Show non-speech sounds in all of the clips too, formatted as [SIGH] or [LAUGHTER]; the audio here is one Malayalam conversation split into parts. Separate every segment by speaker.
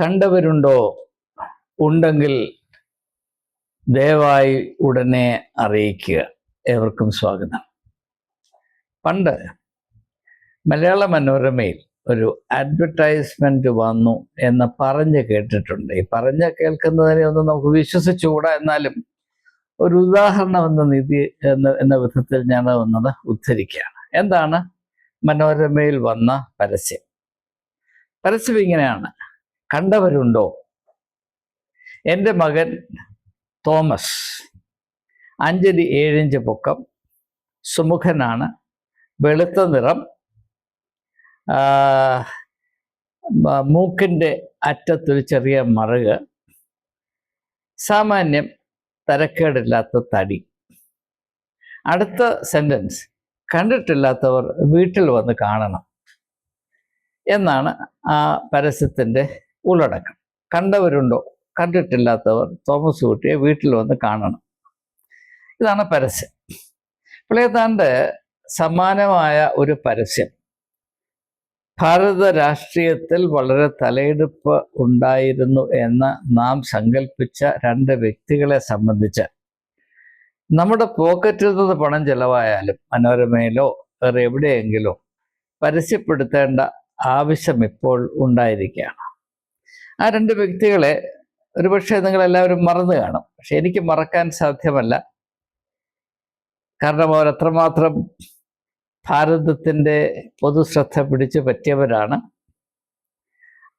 Speaker 1: കണ്ടവരുണ്ടോ? ഉണ്ടെങ്കിൽ ദയവായി ഉടനെ അറിയിക്കുക. ഏവർക്കും സ്വാഗതം. പണ്ട് മലയാള മനോരമയിൽ ഒരു അഡ്വർടൈസ്മെന്റ് വന്നു എന്ന് പറഞ്ഞ് കേട്ടിട്ടുണ്ട്. ഈ പറഞ്ഞ് കേൾക്കുന്നതിനെ ഒന്നും നമുക്ക് വിശ്വസിച്ചുകൂടാ? എന്നാലും ഒരു ഉദാഹരണം എന്ന നിധി എന്ന എന്ന വിധത്തിൽ ഞാൻ വന്നത് ഉദ്ധരിക്കുകയാണ്. എന്താണ്? മനോരമയിൽ വന്ന പരസ്യം. പരസ്യം ഇങ്ങനെയാണ്. കണ്ടവരുണ്ടോ? എന്റെ മകൻ തോമസ്. അഞ്ചടി ഏഴിഞ്ച് പൊക്കം. സുമുഖനാണ്. വെളുത്ത നിറം. മൂക്കിന്റെ അറ്റത്തൊരു ചെറിയ മറുക്. സാമാന്യം തരക്കേടില്ലാത്ത തടി. അടുത്ത സെന്റൻസ് കണ്ടിട്ടില്ലാത്തവർ വീട്ടിൽ വന്ന് കാണണം. എന്നാണ് ആ പരസ്യത്തിന്റെ ഉള്ളടക്കം. കണ്ടവരുണ്ടോ? കണ്ടിട്ടില്ലാത്തവർ തോമസ് കുട്ടിയെ വീട്ടിൽ വന്ന് കാണണം. ഇതാണ് പരസ്യം. പ്ലേതാന്റെ സമാനമായ ഒരു പരസ്യം. ഭാരത രാഷ്ട്രീയത്തിൽ വളരെ തലയെടുപ്പ് ഉണ്ടായിരുന്നു എന്ന് നാം സങ്കല്പിച്ച രണ്ട് വ്യക്തികളെ സംബന്ധിച്ച്. നമ്മുടെ പോക്കറ്റിൽ നിന്ന് പണം ചെലവായാലും മനോരമയിലോ വേറെ എവിടെയെങ്കിലും പരസ്യപ്പെടുത്തേണ്ട ആവശ്യം ഇപ്പോൾ ഉണ്ടായിരിക്കുകയാണ്. ആ രണ്ട് വ്യക്തികളെ ഒരുപക്ഷെ നിങ്ങൾ എല്ലാവരും മറന്നു കാണും. പക്ഷെ എനിക്ക് മറക്കാൻ സാധ്യമല്ല. കാരണം അവർ അത്രമാത്രം ഭാരതത്തിന്റെ പൊതുശ്രദ്ധ പിടിച്ചു പറ്റിയവരാണ്.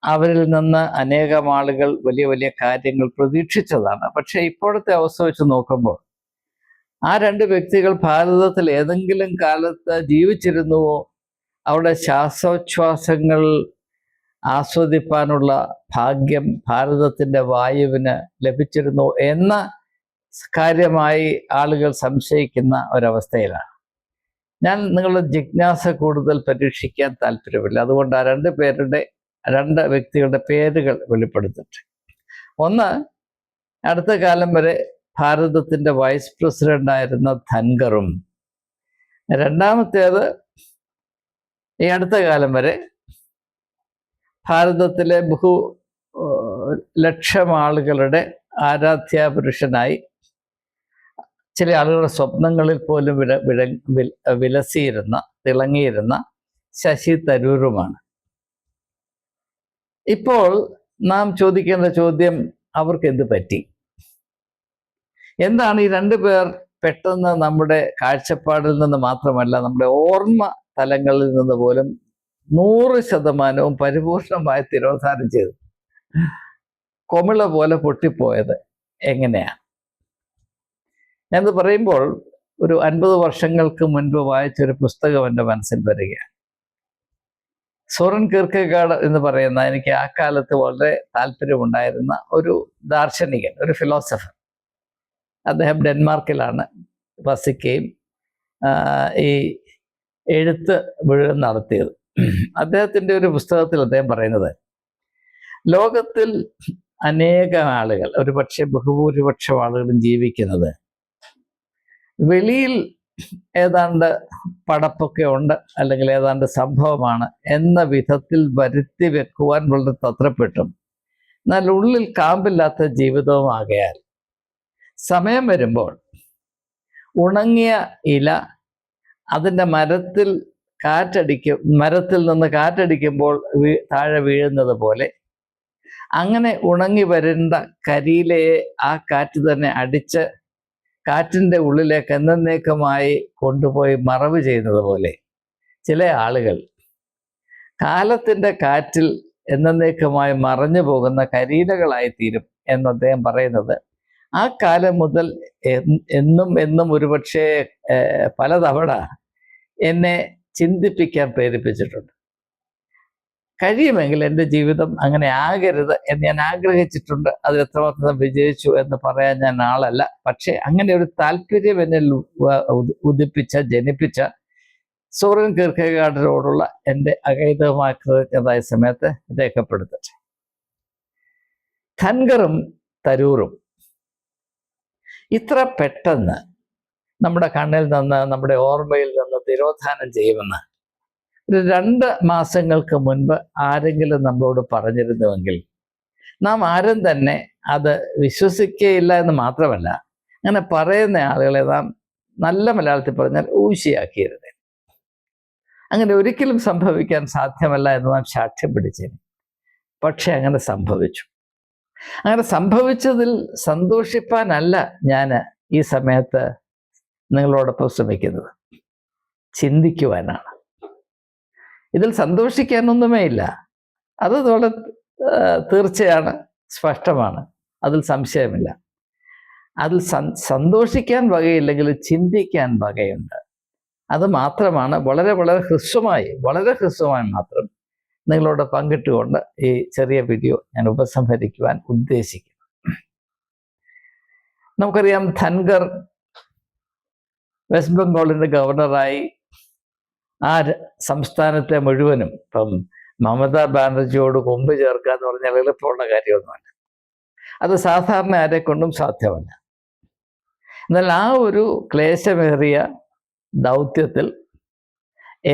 Speaker 1: അവരിൽ നിന്ന് അനേകം ആളുകൾ വലിയ വലിയ കാര്യങ്ങൾ പ്രതീക്ഷിച്ചതാണ്. പക്ഷെ ഇപ്പോഴത്തെ അവസ്ഥ വെച്ച് നോക്കുമ്പോൾ ആ രണ്ട് വ്യക്തികൾ ഭാരതത്തിൽ ഏതെങ്കിലും കാലത്ത് ജീവിച്ചിരുന്നുവോ? അവിടെ ശ്വാസോച്ഛ്വാസങ്ങൾ ആസ്വദിപ്പാനുള്ള ഭാഗ്യം ഭാരതത്തിന്റെ വായുവിന് ലഭിച്ചിരുന്നു എന്ന കാര്യമായി ആളുകൾ സംശയിക്കുന്ന ഒരവസ്ഥയിലാണ്. ഞാൻ നിങ്ങളുടെ ജിജ്ഞാസ കൂടുതൽ പരീക്ഷിക്കാൻ താല്പര്യമില്ല. അതുകൊണ്ട് ആ രണ്ട് പേരുടെ രണ്ട് വ്യക്തികളുടെ പേരുകൾ വെളിപ്പെടുത്തിട്ട്. ഒന്ന് അടുത്ത കാലം വരെ ഭാരതത്തിന്റെ വൈസ് പ്രസിഡന്റ് ആയിരുന്ന ധൻകറും രണ്ടാമത്തേത് ഈ അടുത്ത കാലം വരെ ഭാരതത്തിലെ ബഹു ലക്ഷം ആളുകളുടെ ആരാധ്യാപുരുഷനായി ചില ആളുകളുടെ സ്വപ്നങ്ങളിൽ പോലും വില വില വിലസിയിരുന്ന തിളങ്ങിയിരുന്ന ശശി തരൂരുമാണ്. ഇപ്പോൾ നാം ചോദിക്കേണ്ട ചോദ്യം അവർക്ക് എന്ത് പറ്റി? എന്താണ് ഈ രണ്ടു പേർ പെട്ടെന്ന് നമ്മുടെ കാഴ്ചപ്പാടിൽ നിന്ന് മാത്രമല്ല നമ്മുടെ ഓർമ്മ തലങ്ങളിൽ നിന്ന് പോലും നൂറ് ശതമാനവും പരിപൂർണമായി തിരോധാനം ചെയ്തു. കൊമിള പോലെ പൊട്ടിപ്പോയത് എങ്ങനെയാണ് എന്ന് പറയുമ്പോൾ ഒരു അൻപത് വർഷങ്ങൾക്ക് മുൻപ് വായിച്ചൊരു പുസ്തകം എന്റെ മനസ്സിൽ വരികയാണ്. സോറൻ കീർക്കഗാഡ് എന്ന് പറയുന്ന എനിക്ക് ആ കാലത്ത് വളരെ താല്പര്യമുണ്ടായിരുന്ന ഒരു ദാർശനികൻ ഒരു ഫിലോസഫർ. അദ്ദേഹം ഡെൻമാർക്കിലാണ് വസിക്കുകയും ഈ എഴുത്ത് മുഴുവൻ നടത്തിയത്. അദ്ദേഹത്തിന്റെ ഒരു പുസ്തകത്തിൽ അദ്ദേഹം പറയുന്നത് ലോകത്തിൽ അനേക ആളുകൾ ഒരു പക്ഷേ ബഹുഭൂരിപക്ഷം ആളുകളും ജീവിക്കുന്നത് വെളിയിൽ ഏതാണ്ട് പടപ്പൊക്കെ ഉണ്ട് അല്ലെങ്കിൽ ഏതാണ്ട് സംഭവമാണ് എന്ന വിധത്തിൽ വരുത്തി വെക്കുവാൻ വളരെ തത്രപ്പെട്ടും. എന്നാൽ ഉള്ളിൽ കാമ്പില്ലാത്ത ജീവിതവുമാകയാൽ സമയം വരുമ്പോൾ ഉണങ്ങിയ ഇല അതിന്റെ മരത്തിൽ കാറ്റടിക്കും മരത്തിൽ നിന്ന് കാറ്റടിക്കുമ്പോൾ താഴെ വീഴുന്നത് പോലെ. അങ്ങനെ ഉണങ്ങി വരേണ്ട കരിയിലയെ ആ കാറ്റ് തന്നെ അടിച്ച് കാറ്റിന്റെ ഉള്ളിലേക്ക് എന്നേക്കുമായി കൊണ്ടുപോയി മറവ് ചെയ്യുന്നത് പോലെ. ചില ആളുകൾ കാലത്തിന്റെ കാറ്റിൽ എന്നേക്കമായി മറഞ്ഞു പോകുന്ന കരിയിലകളായി തീരും എന്ന് അദ്ദേഹം പറയുന്നത്. ആ കാലം മുതൽ എന്നും എന്നും ഒരുപക്ഷെ പലതവണ എന്നെ ചിന്തിപ്പിക്കാൻ പ്രേരിപ്പിച്ചിട്ടുണ്ട്. കഴിയുമെങ്കിൽ എന്റെ ജീവിതം അങ്ങനെ ആകരുത് എന്ന് ഞാൻ ആഗ്രഹിച്ചിട്ടുണ്ട്. അത് എത്രമാത്രം വിജയിച്ചു എന്ന് പറയാൻ ഞാൻ ആളല്ല. പക്ഷേ അങ്ങനെ ഒരു താല്പര്യം എന്നിൽ ഉദിപ്പിച്ച ജനിപ്പിച്ച സൂര്യൻ കീർക്കഗാഡിനോടുള്ള എന്റെ അകൈതമായ കൃതജ്ഞതായ സമയത്ത് രേഖപ്പെടുത്തട്ടെ. ധൻകറും തരൂറും ഇത്ര പെട്ടെന്ന് നമ്മുടെ കണ്ണിൽ നിന്ന് നമ്മുടെ ഓർമ്മയിൽ നിന്ന് തിരോധാനം ചെയ്യുമെന്ന്. രണ്ട് മാസങ്ങൾക്ക് മുൻപ് ആരെങ്കിലും നമ്മളോട് പറഞ്ഞിരുന്നുവെങ്കിൽ നാം ആരും തന്നെ അത് വിശ്വസിക്കുകയില്ല എന്ന് മാത്രമല്ല അങ്ങനെ പറയുന്ന ആളുകളെ നാം നല്ല മലയാളത്തിൽ പറഞ്ഞാൽ ഊശിയാക്കിയിരുന്നു. അങ്ങനെ ഒരിക്കലും സംഭവിക്കാൻ സാധ്യമല്ല എന്ന് നാം സാക്ഷ്യം പിടിച്ചേനെ. പക്ഷെ അങ്ങനെ സംഭവിച്ചു. അങ്ങനെ സംഭവിച്ചതിൽ സന്തോഷിപ്പാനല്ല ഞാൻ ഈ സമയത്ത് നിങ്ങളോടൊപ്പം ശ്രമിക്കുന്നത്. ചിന്തിക്കുവാനാണ്. ഇതിൽ സന്തോഷിക്കാനൊന്നുമേ ഇല്ല. അത് വളരെ തീർച്ചയാണ് സ്പഷ്ടമാണ്. അതിൽ സംശയമില്ല. അതിൽ സന്തോഷിക്കാൻ വകയില്ലെങ്കിൽ ചിന്തിക്കാൻ വകയുണ്ട്. അത് മാത്രമാണ് വളരെ വളരെ ഹ്രസ്വമായി വളരെ ഹ്രസ്വമായി മാത്രം നിങ്ങളോട് പങ്കിട്ടുകൊണ്ട് ഈ ചെറിയ വീഡിയോ ഞാൻ ഉപസംഹരിക്കുവാൻ ഉദ്ദേശിക്കുന്നു. നമുക്കറിയാം ധൻഗർ വെസ്റ്റ് ബംഗാളിന്റെ ഗവർണറായി ആ സംസ്ഥാനത്തെ മുഴുവനും ഇപ്പം മമതാ ബാനർജിയോട് കൊമ്പ് ചേർക്കുക എന്ന് പറഞ്ഞാൽ എളുപ്പമുള്ള കാര്യമൊന്നുമല്ല. അത് സാധാരണ ആരെ കൊണ്ടും സാധ്യമല്ല. എന്നാൽ ആ ഒരു ക്ലേശമേറിയ ദൗത്യത്തിൽ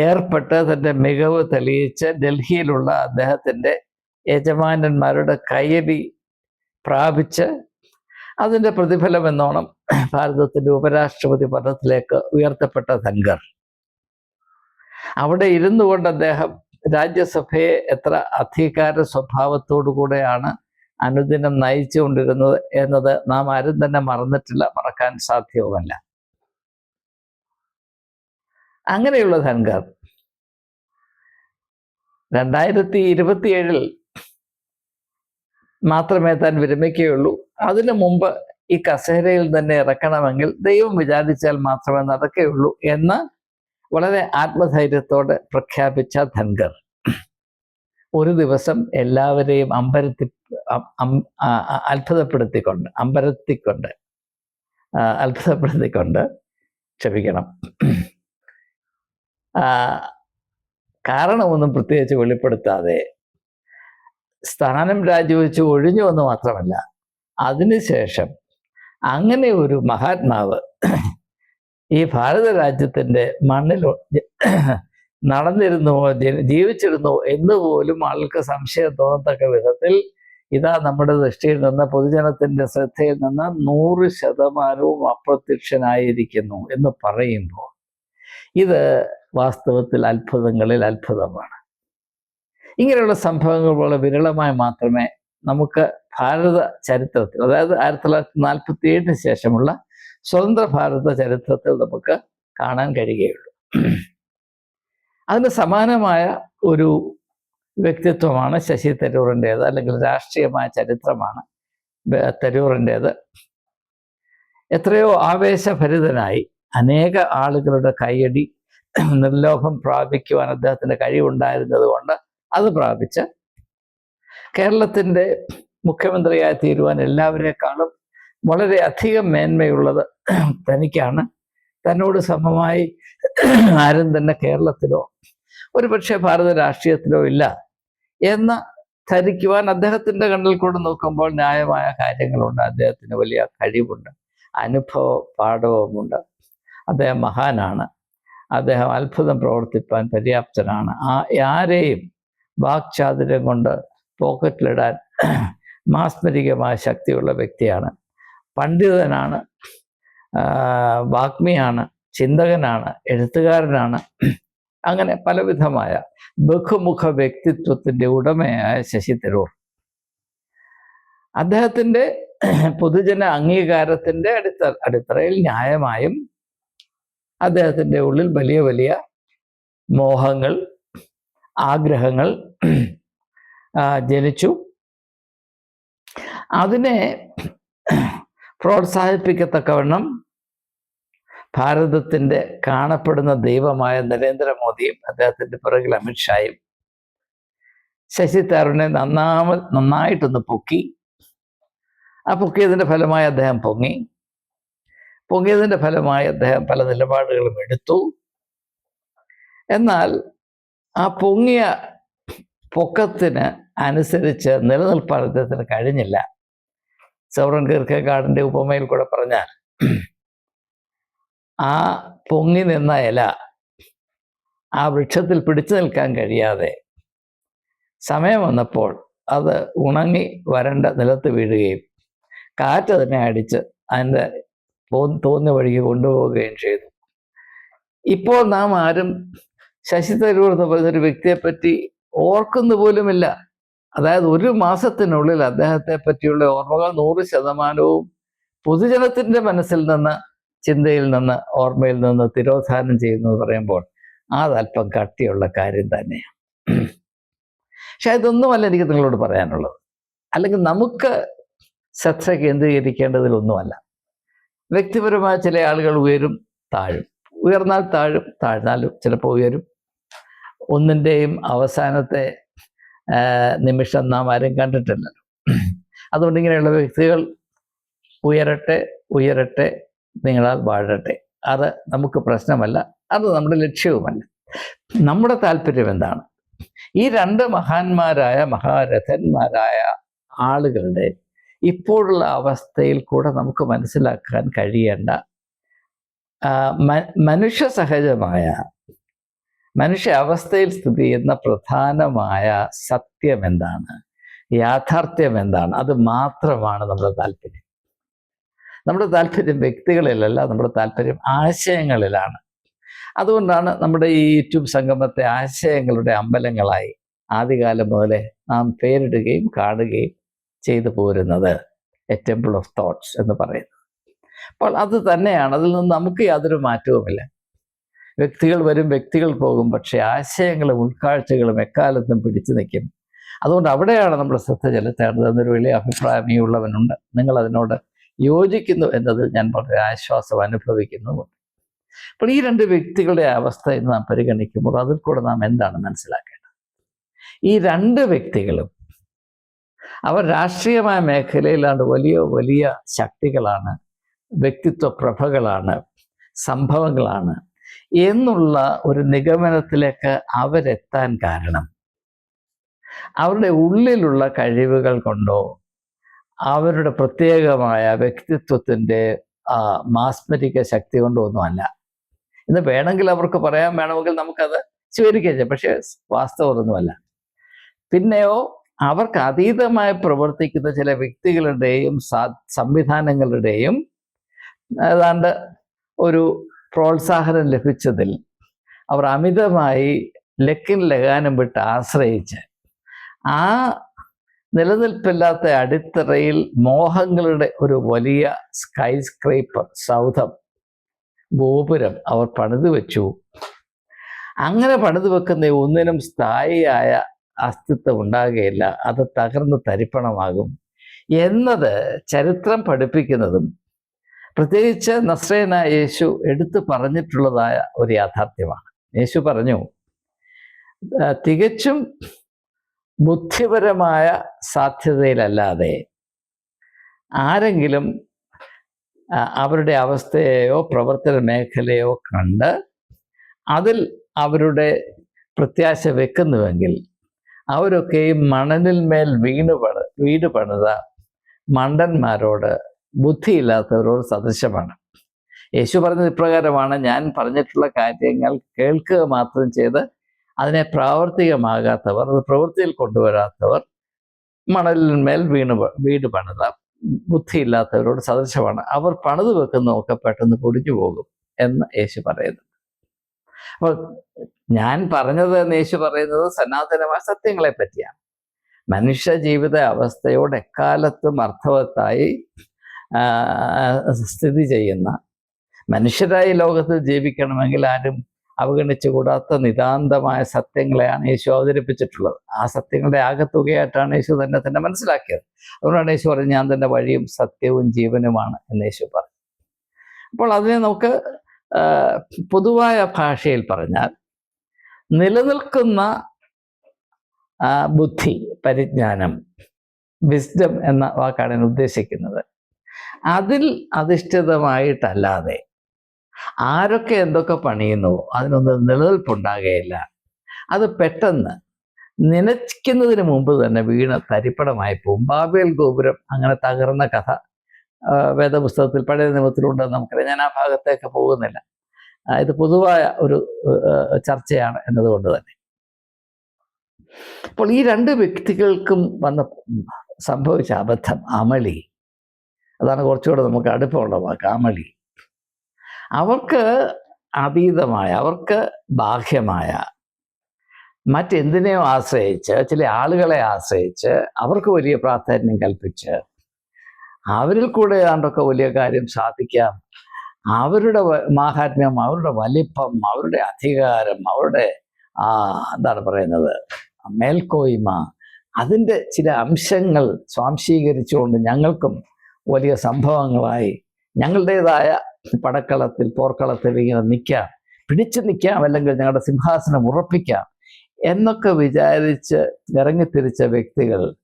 Speaker 1: ഏർപ്പെട്ട് തന്റെ മികവ് തെളിയിച്ച് ഡൽഹിയിലുള്ള അദ്ദേഹത്തിന്റെ യജമാനന്മാരുടെ കയ്യടി പ്രാപിച്ച് അതിന്റെ പ്രതിഫലം എന്നോണം ഭാരതത്തിന്റെ ഉപരാഷ്ട്രപതി പദത്തിലേക്ക് ഉയർത്തപ്പെട്ട ധൻഗർ അവിടെ ഇരുന്നു കൊണ്ട് അദ്ദേഹം രാജ്യസഭയെ എത്ര അധികാര സ്വഭാവത്തോടു കൂടെയാണ് അനുദിനം നയിച്ചുകൊണ്ടിരുന്നത് എന്നത് നാം ആരും തന്നെ മറന്നിട്ടില്ല മറക്കാൻ സാധ്യവുമല്ല അങ്ങനെയുള്ള ധൻഗർ രണ്ടായിരത്തി ഇരുപത്തിയേഴിൽ മാത്രമേ താൻ വിരമിക്കുകയുള്ളൂ. അതിനു മുമ്പ് ഈ കസേരയിൽ തന്നെ ഇറക്കണമെങ്കിൽ ദൈവം വിചാരിച്ചാൽ മാത്രമേ നടക്കുകയുള്ളൂ എന്ന് വളരെ ആത്മധൈര്യത്തോടെ പ്രഖ്യാപിച്ച ധൻഗർ ഒരു ദിവസം എല്ലാവരെയും അമ്പരത്തി അത്ഭുതപ്പെടുത്തിക്കൊണ്ട് അമ്പരത്തിക്കൊണ്ട് അത്ഭുതപ്പെടുത്തിക്കൊണ്ട് ക്ഷമിക്കണം. കാരണമൊന്നും പ്രത്യേകിച്ച് വെളിപ്പെടുത്താതെ സ്ഥാനം രാജിവെച്ച് ഒഴിഞ്ഞു എന്ന് മാത്രമല്ല അതിനുശേഷം അങ്ങനെ ഒരു മഹാത്മാവ് ഈ ഭാരത രാജ്യത്തിന്റെ മണ്ണിൽ [CLEARS THROAT] നടന്നിരുന്നുവോ ജീവിച്ചിരുന്നു എന്ന് പോലും ആൾക്ക് സംശയം തോന്നത്തക്ക വിധത്തിൽ ഇതാ നമ്മുടെ ദൃഷ്ടിയിൽ നിന്ന് പൊതുജനത്തിന്റെ ശ്രദ്ധയിൽ നിന്ന് നൂറ് ശതമാനവും അപ്രത്യക്ഷനായിരിക്കുന്നു എന്ന് പറയുമ്പോൾ ഇത് വാസ്തവത്തിൽ അത്ഭുതങ്ങളിൽ അത്ഭുതമാണ്. ഇങ്ങനെയുള്ള സംഭവങ്ങൾ പോലെ വിരളമായി മാത്രമേ നമുക്ക് ഭാരത ചരിത്രത്തിൽ അതായത് ആയിരത്തി തൊള്ളായിരത്തി നാൽപ്പത്തി ഏഴിന് ശേഷമുള്ള സ്വതന്ത്ര ഭാരത ചരിത്രത്തിൽ നമുക്ക് കാണാൻ കഴിയുകയുള്ളൂ. അതിന് സമാനമായ ഒരു വ്യക്തിത്വമാണ് ശശി തരൂറിന്റേത് അല്ലെങ്കിൽ രാഷ്ട്രീയമായ ചരിത്രമാണ് തരൂറിന്റേത് എത്രയോ ആവേശഭരിതനായി അനേക ആളുകളുടെ കൈയടി നിർലോഭം പ്രാപിക്കുവാൻ അദ്ദേഹത്തിന്റെ കഴിവുണ്ടായിരുന്നത് കൊണ്ട് അത് പ്രാപിച്ച് കേരളത്തിന്റെ മുഖ്യമന്ത്രിയായി തീരുവാൻ എല്ലാവരെക്കാളും വളരെ അധികം മേന്മയുള്ളത് തനിക്കാണ്. തന്നോട് സമമായി ആരും തന്നെ കേരളത്തിലോ ഒരു പക്ഷേ ഭാരത രാഷ്ട്രീയത്തിലോ ഇല്ല എന്ന് ധരിക്കുവാൻ അദ്ദേഹത്തിന്റെ കണ്ണിൽ കൂടെ നോക്കുമ്പോൾ ന്യായമായ കാര്യങ്ങളുണ്ട്. അദ്ദേഹത്തിന് വലിയ കഴിവുണ്ട്. അനുഭവ പാഠവുമുണ്ട്. അദ്ദേഹം മഹാനാണ്. അദ്ദേഹം അത്ഭുതം പ്രവർത്തിപ്പാൻ പര്യാപ്തനാണ്. ആ ആരെയും വാക്ചാതുര്യം കൊണ്ട് പോക്കറ്റിലിടാൻ മാസ്മരികമായ ശക്തിയുള്ള വ്യക്തിയാണ് പണ്ഡിതനാണ് വാഗ്മിയാണ് ചിന്തകനാണ് എഴുത്തുകാരനാണ്. അങ്ങനെ പലവിധമായ ബഹുമുഖ വ്യക്തിത്വത്തിന്റെ ഉടമയായ ശശി തരൂർ. അദ്ദേഹത്തിന്റെ പൊതുജന അംഗീകാരത്തിന്റെ അടിത്ത അടിത്തറയിൽ ന്യായമായും അദ്ദേഹത്തിന്റെ ഉള്ളിൽ വലിയ വലിയ മോഹങ്ങൾ ആഗ്രഹങ്ങൾ ജനിച്ചു. അതിനെ പ്രോത്സാഹിപ്പിക്കത്തക്കവണ്ണം ഭാരതത്തിന്റെ കാണപ്പെടുന്ന ദൈവമായ നരേന്ദ്രമോദിയും അദ്ദേഹത്തിന്റെ പിറകിൽ അമിത്ഷായും ശശി തരൂരിനെ നന്നാമ നന്നായിട്ടൊന്ന് പൊക്കി. ആ പൊക്കിയതിന്റെ ഫലമായി അദ്ദേഹം പൊങ്ങി. പൊങ്ങിയതിന്റെ ഫലമായി അദ്ദേഹം പല നിലപാടുകളും എടുത്തു. എന്നാൽ ആ പൊങ്ങിയ പൊക്കത്തിന് അനുസരിച്ച് നിലനിൽപ്പാൻ അദ്ദേഹത്തിന് കഴിഞ്ഞില്ല. സൗറൻ കീർക്കേഗാർഡിന്റെ ഉപമയിൽ കൂടെ പറഞ്ഞാൽ ആ പൊങ്ങി നിന്ന ഇല ആ വൃക്ഷത്തിൽ പിടിച്ചു നിൽക്കാൻ കഴിയാതെ സമയം വന്നപ്പോൾ അത് ഉണങ്ങി വരണ്ട നിലത്ത് വീഴുകയും കാറ്റ് അതിനെ അടിച്ച് അതിന്റെ തോന്നിയ വഴിക്ക് കൊണ്ടുപോവുകയും ചെയ്തു. ഇപ്പോൾ നാം ആരും ശശി തരൂർ എന്ന് പറയുന്ന ഒരു വ്യക്തിയെപ്പറ്റി ഓർക്കുന്നു പോലുമില്ല. അതായത് ഒരു മാസത്തിനുള്ളിൽ അദ്ദേഹത്തെ പറ്റിയുള്ള ഓർമ്മകൾ നൂറ് ശതമാനവും പൊതുജനത്തിന്റെ മനസ്സിൽ നിന്ന് ചിന്തയിൽ നിന്ന് ഓർമ്മയിൽ നിന്ന് തിരോധാനം ചെയ്യുന്നു എന്ന് പറയുമ്പോൾ അതല്പം കട്ടിയുള്ള കാര്യം തന്നെയാണ്. പക്ഷെ ഇതൊന്നുമല്ല എനിക്ക് നിങ്ങളോട് പറയാനുള്ളത്. അല്ലെങ്കിൽ നമുക്ക് ശ്രദ്ധ കേന്ദ്രീകരിക്കേണ്ടതിലൊന്നുമല്ല. വ്യക്തിപരമായ ചില ആളുകൾ ഉയരും താഴും. ഉയർന്നാൽ താഴും താഴ്ന്നാലും ചിലപ്പോൾ ഉയരും. ഒന്നിന്റെയും അവസാനത്തെ നിമിഷം നാം ആരും കണ്ടിട്ടില്ല അതുകൊണ്ട് ഇങ്ങനെയുള്ള വ്യക്തികൾ ഉയരട്ടെ ഉയരട്ടെ നിങ്ങളാൽ വാഴട്ടെ. അത് നമുക്ക് പ്രശ്നമല്ല അത് നമ്മുടെ ലക്ഷ്യവുമല്ല. നമ്മുടെ താല്പര്യം എന്താണ്? ഈ രണ്ട് മഹാന്മാരായ മഹാരഥന്മാരായ ആളുകളുടെ ഇപ്പോഴുള്ള അവസ്ഥയിൽ കൂടെ നമുക്ക് മനസ്സിലാക്കാൻ കഴിയേണ്ട മനുഷ്യ സഹജമായ മനുഷ്യ അവസ്ഥയിൽ സ്ഥിതി ചെയ്യുന്ന പ്രധാനമായ സത്യം എന്താണ് യാഥാർത്ഥ്യം എന്താണ് അത് മാത്രമാണ് നമ്മുടെ താല്പര്യം. നമ്മുടെ താല്പര്യം വ്യക്തികളിലല്ല നമ്മുടെ താല്പര്യം ആശയങ്ങളിലാണ്. അതുകൊണ്ടാണ് നമ്മുടെ ഈ യൂട്യൂബ് സംഗമത്തെ ആശയങ്ങളുടെ അമ്പലങ്ങളായി ആദ്യകാലം മുതലേ നാം പേരിടുകയും കാണുകയും ചെയ്തു പോരുന്നത്. എ ടെമ്പിൾ ഓഫ് തോട്ട്സ് എന്ന് പറയുന്നത്. അപ്പോൾ അത് തന്നെയാണ്. അതിൽ നിന്ന് നമുക്ക് യാതൊരു മാറ്റവുമില്ല. വ്യക്തികൾ വരും വ്യക്തികൾ പോകും പക്ഷേ ആശയങ്ങളും ഉൾക്കാഴ്ചകളും എക്കാലത്തും പിടിച്ചു നിൽക്കും. അതുകൊണ്ട് അവിടെയാണ് നമ്മൾ ശ്രദ്ധ ചെലുത്തേണ്ടത് എന്നൊരു വലിയ അഭിപ്രായം ഈ ഉള്ളവനുണ്ട്. നിങ്ങൾ അതിനോട് യോജിക്കുന്നു എന്നതിൽ ഞാൻ വളരെ ആശ്വാസം അനുഭവിക്കുന്നുമുണ്ട് അപ്പോൾ ഈ രണ്ട് വ്യക്തികളുടെ അവസ്ഥ എന്ന് നാം പരിഗണിക്കുമ്പോൾ അതിൽ കൂടെ നാം എന്താണ് മനസ്സിലാക്കേണ്ടത്? ഈ രണ്ട് വ്യക്തികളും അവർ രാഷ്ട്രീയമായ മേഖലയിലാണ്ട് വലിയ വലിയ ശക്തികളാണ് വ്യക്തിത്വ പ്രഭകളാണ് സംഭവങ്ങളാണ് എന്നുള്ള ഒരു നിഗമനത്തിലേക്ക് അവരെത്താൻ കാരണം. അവരുടെ ഉള്ളിലുള്ള കഴിവുകൾ കൊണ്ടോ അവരുടെ പ്രത്യേകമായ വ്യക്തിത്വത്തിന്റെ മാസ്മരിക ശക്തി കൊണ്ടോ ഒന്നുമല്ല ഇന്ന് വേണമെങ്കിൽ അവർക്ക് പറയാൻ വേണമെങ്കിൽ നമുക്കത് സ്വീകരിക്കാൻ ചെയ്യാം. പക്ഷേ വാസ്തവമൊന്നുമല്ല പിന്നെയോ അവർക്ക് അതീതമായി പ്രവർത്തിക്കുന്ന ചില വ്യക്തികളുടെയും സംവിധാനങ്ങളുടെയും ഏതാണ്ട് ഒരു പ്രോത്സാഹനം ലഭിച്ചതിൽ അവർ അമിതമായി ലക്കിൻ ലഗാനം വിട്ട് ആശ്രയിച്ച് ആ നിലനിൽപ്പില്ലാത്ത അടിത്തറയിൽ മോഹങ്ങളുടെ ഒരു വലിയ സ്കൈ സ്ക്രൈപ്പർ സൗധം ഗോപുരം അവർ പണിതു വെച്ചു. അങ്ങനെ പണിതു വെക്കുന്ന ഒന്നിനും സ്ഥായിയായ അസ്തിത്വം ഉണ്ടാകുകയില്ല അത് തകർന്ന് തരിപ്പണമാകും. എന്നത് ചരിത്രം പഠിപ്പിക്കുന്നതും പ്രത്യേകിച്ച് നസ്രേന യേശു എടുത്തു പറഞ്ഞിട്ടുള്ളതായ ഒരു യാഥാർത്ഥ്യമാണ്. യേശു പറഞ്ഞു തികച്ചും ബുദ്ധിപരമായ സാധ്യതയിലല്ലാതെ ആരെങ്കിലും അവരുടെ അവസ്ഥയെയോ പ്രവർത്തന മേഖലയോ കണ്ട് അതിൽ അവരുടെ പ്രത്യാശ വെക്കുന്നുവെങ്കിൽ അവരൊക്കെയും മണലിന്മേൽ മേൽ വീണ് പണ വീട് പണിത മണ്ടന്മാരോട് ബുദ്ധിയില്ലാത്തവരോട് സദൃശമാണ്. യേശു പറഞ്ഞത് ഇപ്രകാരമാണ് ഞാൻ പറഞ്ഞിട്ടുള്ള കാര്യങ്ങൾ കേൾക്കുക മാത്രം ചെയ്ത് അതിനെ പ്രാവർത്തികമാകാത്തവർ അത് പ്രവൃത്തിയിൽ കൊണ്ടുവരാത്തവർ മണലിന്മേൽ വീണ് വീട് പണിത ബുദ്ധിയില്ലാത്തവരോട് സദൃശമാണ്. അവർ പണിത് വെക്കുന്നതൊക്കെ പെട്ടെന്ന് പൊടിഞ്ഞു പോകും എന്ന് യേശു പറയുന്നു. അപ്പോൾ ഞാൻ പറഞ്ഞത് എന്ന് യേശു പറയുന്നത് സനാതനമായ സത്യങ്ങളെ പറ്റിയാണ് മനുഷ്യ ജീവിത അവസ്ഥയോട് എക്കാലത്തും അർത്ഥവത്തായി സ്ഥിതി ചെയ്യുന്ന. മനുഷ്യരായി ലോകത്ത് ജീവിക്കണമെങ്കിൽ ആരും അവഗണിച്ചുകൂടാത്ത നിതാന്തമായ സത്യങ്ങളെയാണ് യേശു അവതരിപ്പിച്ചിട്ടുള്ളത്. ആ സത്യങ്ങളുടെ ആകത്തുകയായിട്ടാണ് യേശു തന്നെ തന്നെ മനസ്സിലാക്കിയത്. അതുകൊണ്ടാണ് യേശു പറഞ്ഞത് ഞാൻ തന്നെ വഴിയും സത്യവും ജീവനുമാണ് എന്ന് യേശു പറഞ്ഞു. അപ്പോൾ അതിനെ നമുക്ക് പൊതുവായ ഭാഷയിൽ പറഞ്ഞാൽ നിലനിൽക്കുന്ന ബുദ്ധി പരിജ്ഞാനം വിസ്ഡം എന്ന വാക്കാണ് ഉദ്ദേശിക്കുന്നത്. അതിൽ അധിഷ്ഠിതമായിട്ടല്ലാതെ ആരൊക്കെ എന്തൊക്കെ പണിയുന്നുവോ അതിനൊന്നും നിലനിൽപ്പുണ്ടാകുകയില്ല അത് പെട്ടെന്ന് നനയ്ക്കുന്നതിന് മുമ്പ് തന്നെ വീണ തരിപ്പടമായി പോകും ബാബേൽ ഗോപുരം അങ്ങനെ തകർന്ന കഥ വേദപുസ്തകത്തിൽ പഴയ നിയമത്തിലുണ്ടെന്ന് നമുക്കറിയാം ഞാൻ ആ ഭാഗത്തേക്ക് പോകുന്നില്ല. ഇത് പൊതുവായ ഒരു ചർച്ചയാണ് എന്നതുകൊണ്ട് തന്നെ. അപ്പോൾ ഈ രണ്ട് വ്യക്തികൾക്കും വന്ന സംഭവിച്ച അബദ്ധം അമളി അതാണ് കുറച്ചുകൂടെ നമുക്ക് അടുപ്പമുള്ള വാക്ക് അമളി അവർക്ക് അതീതമായ അവർക്ക് ബാഹ്യമായ മറ്റെന്തിനെയോ ആശ്രയിച്ച് ചില ആളുകളെ ആശ്രയിച്ച് അവർക്ക് വലിയ പ്രാധാന്യം കൽപ്പിച്ച് അവരിൽ കൂടെ ഏതാണ്ടൊക്കെ വലിയ കാര്യം സാധിക്കാം. അവരുടെ മാഹാത്മ്യം അവരുടെ വലിപ്പം അവരുടെ അധികാരം അവരുടെ ആ എന്താണ് പറയുന്നത് മേൽക്കോയ്മ അതിന്റെ ചില അംശങ്ങൾ സ്വാംശീകരിച്ചുകൊണ്ട് ഞങ്ങൾക്കും വലിയ സംഭവങ്ങളായി. ഞങ്ങളുടേതായ പടക്കളത്തിൽ പോർക്കളത്തിൽ ഇങ്ങനെ നിൽക്കാം പിടിച്ചു നിൽക്കാം അല്ലെങ്കിൽ ഞങ്ങളുടെ സിംഹാസനം ഉറപ്പിക്കാം എന്നൊക്കെ വിചാരിച്ച് ഇറങ്ങിത്തിരിച്ച വ്യക്തികൾ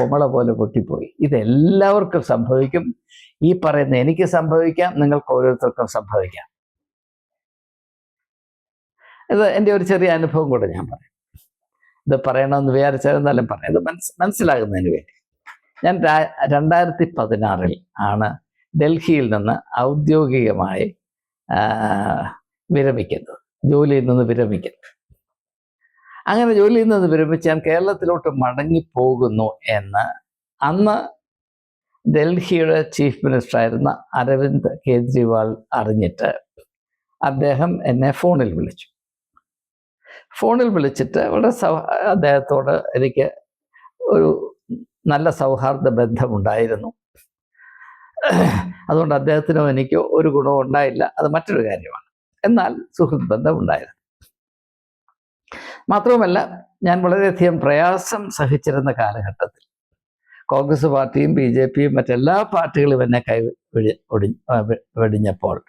Speaker 1: കുമള പോലെ പൊട്ടിപ്പോയി. ഇതെല്ലാവർക്കും സംഭവിക്കും. ഈ പറയുന്ന എനിക്ക് സംഭവിക്കാം നിങ്ങൾക്ക് ഓരോരുത്തർക്കും സംഭവിക്കാം. ഇത് എന്റെ ഒരു ചെറിയ അനുഭവം കൂടെ ഞാൻ പറയാം. ഇത് പറയണമെന്ന് വിചാരിച്ചാൽ എന്നാലും പറയാം. ഇത് മനസ് മനസ്സിലാകുന്നതിന് വേണ്ടി. ഞാൻ രണ്ടായിരത്തി പതിനാറിൽ ആണ് ഡൽഹിയിൽ നിന്ന് ഔദ്യോഗികമായി വിരമിക്കുന്നത്. ജോലിയിൽ നിന്ന് വിരമിക്കുന്നത്. അങ്ങനെ ജോലിയിൽ നിന്ന് വിരമിച്ച് ഞാൻ കേരളത്തിലോട്ട് മടങ്ങിപ്പോകുന്നു എന്ന് അന്ന് ഡൽഹിയുടെ ചീഫ് മിനിസ്റ്റർ ആയിരുന്ന അരവിന്ദ് കേജ്രിവാൾ അറിഞ്ഞിട്ട് അദ്ദേഹം എന്നെ ഫോണിൽ വിളിച്ചു. ഫോണിൽ വിളിച്ചിട്ട് വളരെ അദ്ദേഹത്തോട് എനിക്ക് ഒരു നല്ല സൗഹാർദ്ദ ബന്ധമുണ്ടായിരുന്നു. അതുകൊണ്ട് അദ്ദേഹത്തിനോ എനിക്കോ ഒരു ഗുണവും ഉണ്ടായില്ല. അത് മറ്റൊരു കാര്യമാണ്. എന്നാൽ സുഹൃത്ത് ബന്ധം ഉണ്ടായിരുന്നു മാത്രവുമല്ല ഞാൻ വളരെയധികം പ്രയാസം സഹിച്ചിരുന്ന കാലഘട്ടത്തിൽ കോൺഗ്രസ് പാർട്ടിയും ബി ജെ പിയും മറ്റെല്ലാ പാർട്ടികളും എന്നെ കൈ ഒടി- വെടിഞ്ഞപ്പോൾ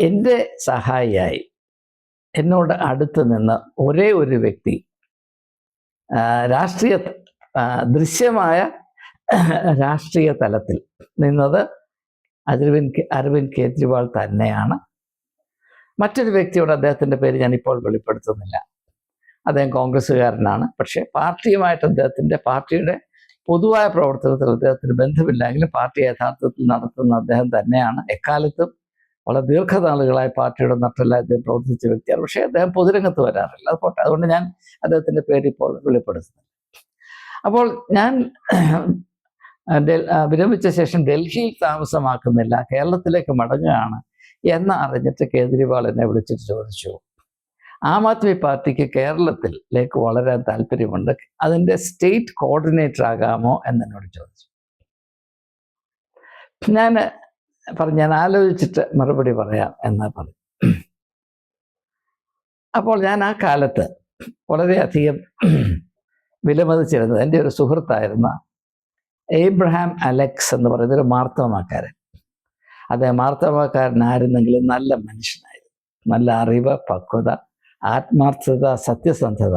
Speaker 1: എന്റെ സഹായിയായി എന്നോട് അടുത്ത് നിന്ന് ഒരേ ഒരു വ്യക്തി രാഷ്ട്രീയ ദൃശ്യമായ രാഷ്ട്രീയ തലത്തിൽ നിന്നത് അരവിന്ദ് അരവിന്ദ് കേജ്രിവാൾ തന്നെയാണ്. മറ്റൊരു വ്യക്തിയോട് അദ്ദേഹത്തിന്റെ പേര് ഞാനിപ്പോൾ വെളിപ്പെടുത്തുന്നില്ല. അദ്ദേഹം കോൺഗ്രസ്സുകാരനാണ്. പക്ഷേ പാർട്ടിയുമായിട്ട് അദ്ദേഹത്തിന്റെ പാർട്ടിയുടെ പൊതുവായ പ്രവർത്തനത്തിൽ അദ്ദേഹത്തിന് ബന്ധമില്ലെങ്കിലും പാർട്ടി യഥാർത്ഥത്തിൽ നടത്തുന്ന അദ്ദേഹം തന്നെയാണ്. എക്കാലത്തും വളരെ ദീർഘനാളുകളായി പാർട്ടിയുടെ നട്ടല്ല അദ്ദേഹം പ്രവർത്തിച്ച വ്യക്തിയാണ്. പക്ഷേ അദ്ദേഹം പൊതുരംഗത്ത് വരാറില്ല. അതുകൊണ്ട് ഞാൻ അദ്ദേഹത്തിന്റെ പേര് ഇപ്പോൾ വെളിപ്പെടുത്തുന്നു അപ്പോൾ ഞാൻ വിരമിച്ച ശേഷം ഡൽഹിയിൽ താമസമാക്കുന്നില്ല. കേരളത്തിലേക്ക് മടങ്ങുകയാണ് എന്ന് അറിഞ്ഞിട്ട് കേജ്രിവാൾ എന്നെ വിളിച്ചിട്ട് ചോദിച്ചു. ആം ആദ്മി പാർട്ടിക്ക് കേരളത്തിലേക്ക് വളരാൻ താല്പര്യമുണ്ട്. അതിന്റെ സ്റ്റേറ്റ് കോർഡിനേറ്റർ ആകാമോ എന്നോട് ചോദിച്ചു. ഞാൻ പറഞ്ഞു ഞാൻ ആലോചിച്ചിട്ട് മറുപടി പറയാം എന്നാ പറഞ്ഞു. അപ്പോൾ ഞാൻ ആ കാലത്ത് വളരെയധികം വിലമതിച്ചിരുന്നത്. എന്റെ ഒരു സുഹൃത്തായിരുന്ന ഏബ്രഹാം അലക്സ് എന്ന് പറയുന്ന ഒരു മാർത്തവമാക്കാരൻ അദ്ദേഹം മാർത്തവമാക്കാരനായിരുന്നെങ്കിലും നല്ല മനുഷ്യനായിരുന്നു. നല്ല അറിവ് പക്വത ആത്മാർത്ഥത സത്യസന്ധത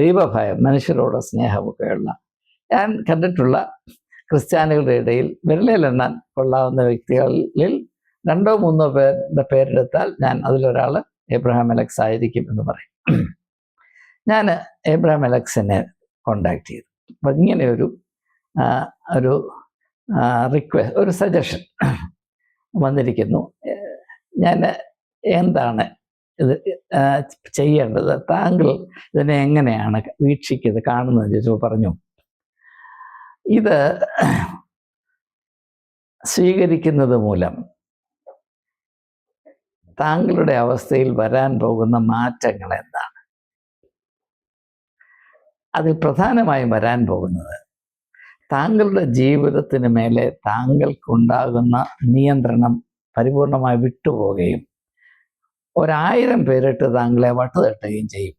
Speaker 1: ദൈവഭയം മനുഷ്യരോട് സ്നേഹമൊക്കെയുള്ള ഞാൻ കണ്ടിട്ടുള്ള ക്രിസ്ത്യാനികളുടെ ഇടയിൽ വിരലിലെണ്ണാൻ കൊള്ളാവുന്ന വ്യക്തികളിൽ രണ്ടോ മൂന്നോ പേരുടെ പേരെടുത്താൽ ഞാൻ അതിലൊരാൾ എബ്രഹാം അലക്സ് ആയിരിക്കും എന്ന് പറയും. ഞാൻ എബ്രഹാം അലക്സിനെ കോണ്ടാക്ട് ചെയ്തു. അപ്പം ഇങ്ങനെ ഒരു ഒരു റിക്വസ്റ്റ് ഒരു സജഷൻ വന്നിരിക്കുന്നു. ഞാൻ എന്താണ് ഇത് ചെയ്യേണ്ടത്? താങ്കൾ ഇതിനെ എങ്ങനെയാണ് വീക്ഷിക്കുന്നത് കാണുന്നത് ചോദിച്ചു പറഞ്ഞു ഇത് സ്വീകരിക്കുന്നത് മൂലം താങ്കളുടെ അവസ്ഥയിൽ വരാൻ പോകുന്ന മാറ്റങ്ങൾ എന്താണ്? അതിൽ പ്രധാനമായും വരാൻ പോകുന്നത് താങ്കളുടെ ജീവിതത്തിന് മേലെ താങ്കൾക്കുണ്ടാകുന്ന നിയന്ത്രണം പരിപൂർണമായി വിട്ടുപോവുകയും ഒരായിരം പേരിട്ട് താങ്കളെ വട്ടുതട്ടുകയും ചെയ്യും.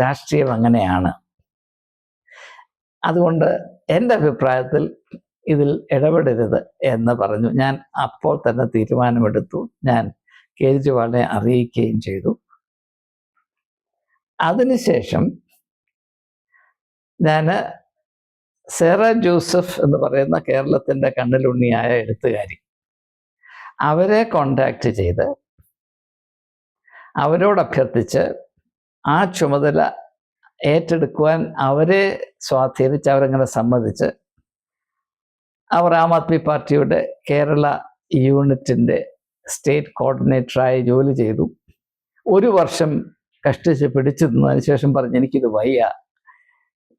Speaker 1: രാഷ്ട്രീയം അങ്ങനെയാണ്. അതുകൊണ്ട് എന്റെ അഭിപ്രായത്തിൽ ഇതിൽ ഇടപെടരുത് എന്ന് പറഞ്ഞു. ഞാൻ അപ്പോൾ തന്നെ തീരുമാനമെടുത്തു. ഞാൻ കേജ്രിവാളിനെ അറിയിക്കുകയും ചെയ്തു. അതിനുശേഷം ഞാൻ സേറ ജോസഫ് എന്ന് പറയുന്ന കേരളത്തിന്റെ കണ്ണിലുണ്ണിയായ എഴുത്തുകാരി. അവരെ കോണ്ടാക്ട് ചെയ്ത് അവരോട് അഭ്യർത്ഥിച്ച് ആ ചുമതല ഏറ്റെടുക്കുവാൻ അവരെ സ്വാധീനിച്ച് അവരങ്ങനെ സമ്മതിച്ച് അവർ ആം ആദ്മി പാർട്ടിയുടെ കേരള യൂണിറ്റിന്റെ സ്റ്റേറ്റ് കോർഡിനേറ്ററായി ജോലി ചെയ്തു. ഒരു വർഷം കഷ്ടിച്ച് പിടിച്ചു നിന്നതിന് ശേഷം പറഞ്ഞ് എനിക്കിത് വയ്യ.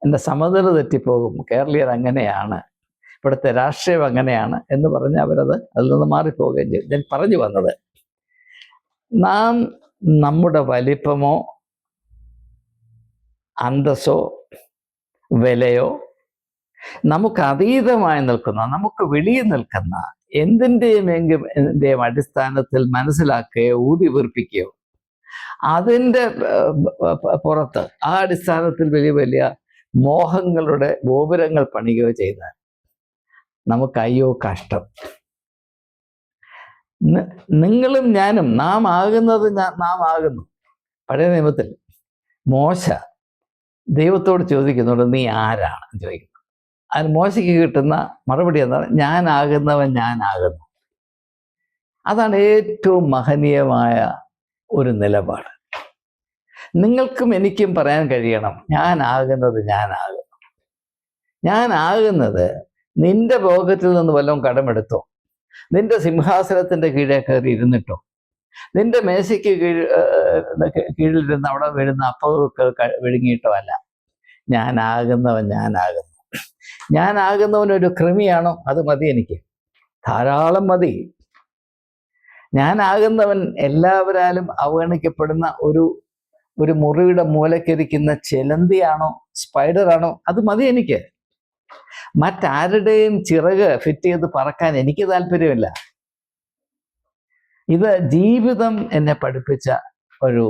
Speaker 1: എന്റെ സമനില തെറ്റിപ്പോകും. കേരളീയർ അങ്ങനെയാണ്. ഇവിടുത്തെ രാഷ്ട്രീയം അങ്ങനെയാണ് എന്ന് പറഞ്ഞ് അവരത് അതിൽ നിന്ന് മാറിപ്പോവുകയും ചെയ്തു. ഞാൻ പറഞ്ഞു വന്നത് നാം നമ്മുടെ വലിപ്പമോ അന്തസ്സോ വിലയോ നമുക്ക് അതീതമായി നിൽക്കുന്ന നമുക്ക് വെളിയിൽ നിൽക്കുന്ന എന്തിന്റെയും എങ്കിലും അടിസ്ഥാനത്തിൽ മനസ്സിലാക്കുകയോ ഊതി വീർപ്പിക്കുകയോ അതിന്റെ പുറത്ത് ആ അടിസ്ഥാനത്തിൽ വലിയ വലിയ മോഹങ്ങളുടെ ഗോപുരങ്ങൾ പണിയുകയോ ചെയ്താൽ നമുക്കയ്യോ കഷ്ടം. നിങ്ങളും ഞാനും നാം ആകുന്നത് നാം ആകുന്നു. പഴയ നിയമത്തിൽ മോശ ദൈവത്തോട് ചോദിക്കുന്നുണ്ട് നീ ആരാണ്? ചോദിക്കുന്നു. അതിന് മോശയ്ക്ക് കിട്ടുന്ന മറുപടി എന്താണ്? ഞാനാകുന്നവൻ ഞാനാകുന്നു അതാണ് ഏറ്റവും മഹനീയമായ ഒരു നിലപാട്. നിങ്ങൾക്കും എനിക്കും പറയാൻ കഴിയണം. ഞാനാകുന്നത് ഞാനാകുന്നു ഞാനാകുന്നത് നിന്റെ ഭോഗത്തിൽ നിന്ന് വല്ലതും കടമെടുത്തോ? നിന്റെ സിംഹാസനത്തിന്റെ കീഴേ കയറി ഇരുന്നിട്ടോ? നിന്റെ മേശയ്ക്ക് കീഴ് കീഴിലിരുന്ന് അവിടെ വീഴുന്ന അപ്പതൊക്കെ ക- വിഴുങ്ങിയിട്ടോ അല്ല? ഞാനാകുന്നവൻ ഞാനാകുന്നു. ഞാനാകുന്നവൻ ഒരു കൃമിയാണോ? അത് മതി എനിക്ക്. ധാരാളം മതി. ഞാനാകുന്നവൻ എല്ലാവരാലും അവഗണിക്കപ്പെടുന്ന ഒരു ഒരു മുറിയുടെ മൂലക്കിരിക്കുന്ന ചെലന്തിയാണോ സ്പൈഡറാണോ അത് മതി എനിക്ക്. മറ്റാരുടെയും ചിറക് ഫിറ്റ് ചെയ്ത് പറക്കാൻ എനിക്ക് താല്പര്യമില്ല. ഇത് ജീവിതം എന്നെ പഠിപ്പിച്ച ഒരു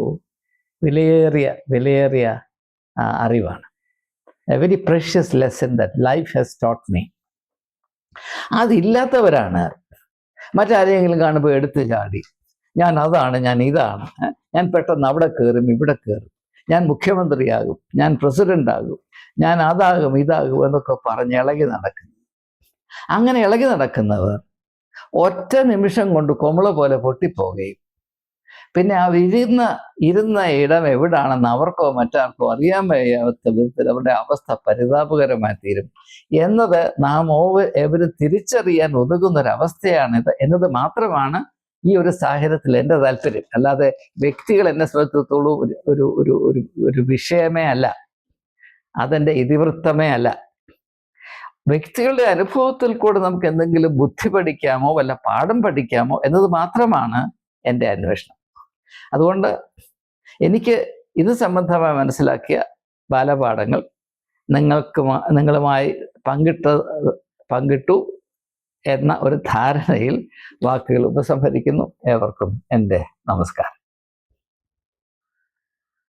Speaker 1: വിലയേറിയ വിലയേറിയ അറിവാണ്. A very precious lesson that life has taught me അതില്ലാത്തവരാണ്. മറ്റാരെങ്കിലും കാണുമ്പോൾ എടുത്തു ചാടി. ഞാൻ അതാണ് ഞാൻ ഇതാണ്. ഞാൻ പെട്ടെന്ന് അവിടെ കയറും ഇവിടെ കയറും ഞാൻ മുഖ്യമന്ത്രിയാകും ഞാൻ പ്രസിഡന്റ് ആകും ഞാൻ അതാകും ഇതാകും എന്നൊക്കെ പറഞ്ഞ് ഇളകി നടക്കുന്നു. അങ്ങനെ ഇളകി നടക്കുന്നവർ ഒറ്റ നിമിഷം കൊണ്ട് കൊമള പോലെ പൊട്ടിപ്പോകുകയും പിന്നെ അവർ ഇരുന്ന ഇരുന്ന ഇടം എവിടാണെന്ന് അവർക്കോ മറ്റാർക്കോ അറിയാൻ വയ്യാത്ത വിധത്തിൽ അവരുടെ അവസ്ഥ പരിതാപകരമായി തീരും. എന്നത് നാം ഓവ് എവരും തിരിച്ചറിയാൻ ഒതുകുന്ന ഒരു അവസ്ഥയാണിത് എന്നത് മാത്രമാണ് ഈ ഒരു സാഹചര്യത്തിൽ എന്റെ താല്പര്യം. അല്ലാതെ വ്യക്തികൾ എന്നെ സംബന്ധിച്ചിടത്തോളം ഒരു ഒരു ഒരു ഒരു ഒരു വിഷയമേ അല്ല. അതെന്റെ ഇതിവൃത്തമേ അല്ല. വ്യക്തികളുടെ അനുഭവത്തിൽ കൂടെ നമുക്ക് എന്തെങ്കിലും ബുദ്ധി പഠിക്കാമോ വല്ല പാഠം പഠിക്കാമോ എന്നത് മാത്രമാണ് എന്റെ അന്വേഷണം. അതുകൊണ്ട് എനിക്ക് ഇത് സംബന്ധമായി മനസ്സിലാക്കിയ ബാലപാഠങ്ങൾ നിങ്ങൾക്ക് നിങ്ങളുമായി പങ്കിട്ട പങ്കിട്ടു. എന്ന ഒരു ധാരണയിൽ വാക്കുകൾ ഉപസംഹരിക്കുന്നു. ഏവർക്കും എന്റെ നമസ്കാരം.